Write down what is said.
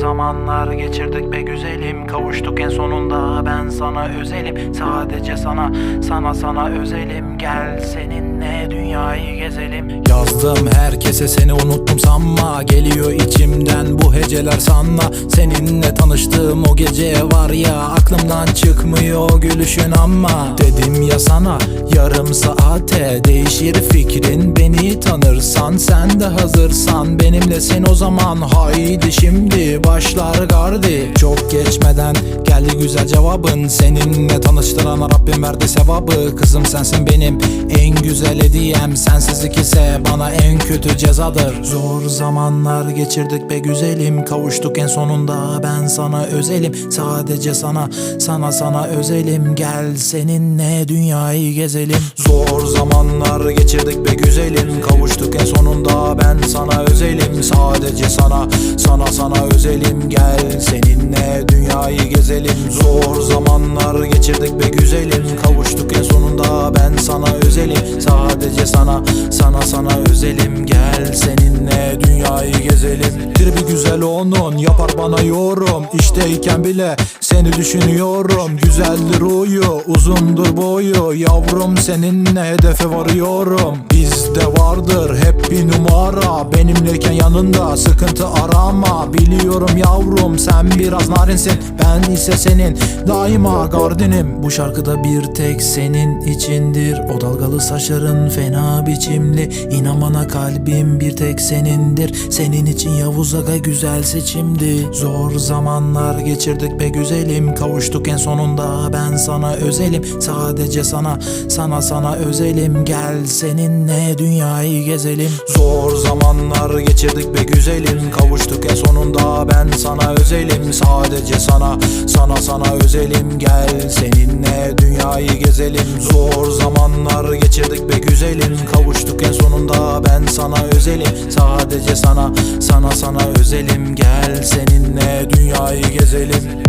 zamanlar geçirdik be güzelim. Kavuştuk en sonunda ben sana özelim. Sadece sana sana sana özelim. Gel seninle dünyayı gezelim. Yazdım herkese seni unuttum sanma. Geliyor içimden bu heceler sanma. Seninle tanıştığım o gece var ya Aklımdan çıkmıyor gülüşün ama. Dedim ya sana yarım saate Değişir fikrin. Beni tanırsan Sen de hazırsan. Benimlesin o zaman Haydi şimdi başlar gardi. Çok geçmeden geldi güzel cevabın. Seninle tanıştıran Rabbim verdi sevabı. Kızım sensin benim en güzel hediyem. Sensizlik ise bana en kötü cezadır. Zor zamanlar geçirdik be güzelim Kavuştuk en sonunda ben sana özelim. Sadece sana sana sana özelim. Gel seninle dünyayı gezelim. Zor zamanlar geçirdik be güzelim. Kavuştuk en sonunda ben sana özelim. Sadece sana sana sana özelim. Gel seninle dünyayı gezelim. Zor zamanlar geçirdik be güzelim. Kavuştuk en sonunda ben sana özelim. Sadece sana sana sana özelim. Gel seninle dünyayı gezelim. Tribi güzel onun yapar bana yorum. İşteyken bile seni düşünüyorum. Güzeldir huyu uzundur boyu. Yavrum seninle hedefe varıyorum. Bizde vardır hep bir numara. Benimleyken yanında sıkıntı arama. Biliyorum yavrum sen biraz narinsin. Ben ise senin daima gardinim. Bu şarkıda bir tek senin içindir. O dalgalı saçların fena biçimli. İnan bana kalbim bir tek senindir. Senin için Yavuz Aga güzel seçimdi. Zor zamanlar geçirdik be güzelim. Kavuştuk en sonunda ben sana özelim. Sadece sana sana sana özelim. Gel seninle dünyayı gezelim Zor zamanlar geçirdik be güzelim. Kavuştuk en sonunda ben sana özelim. Sadece sana sana sana özelim. Gel seninle dünyayı gezelim. Zor zamanlar geçirdik be güzelim. Kavuştuk en sonunda ben sana özelim. Sadece sana sana sana özelim. Gel seninle dünyayı gezelim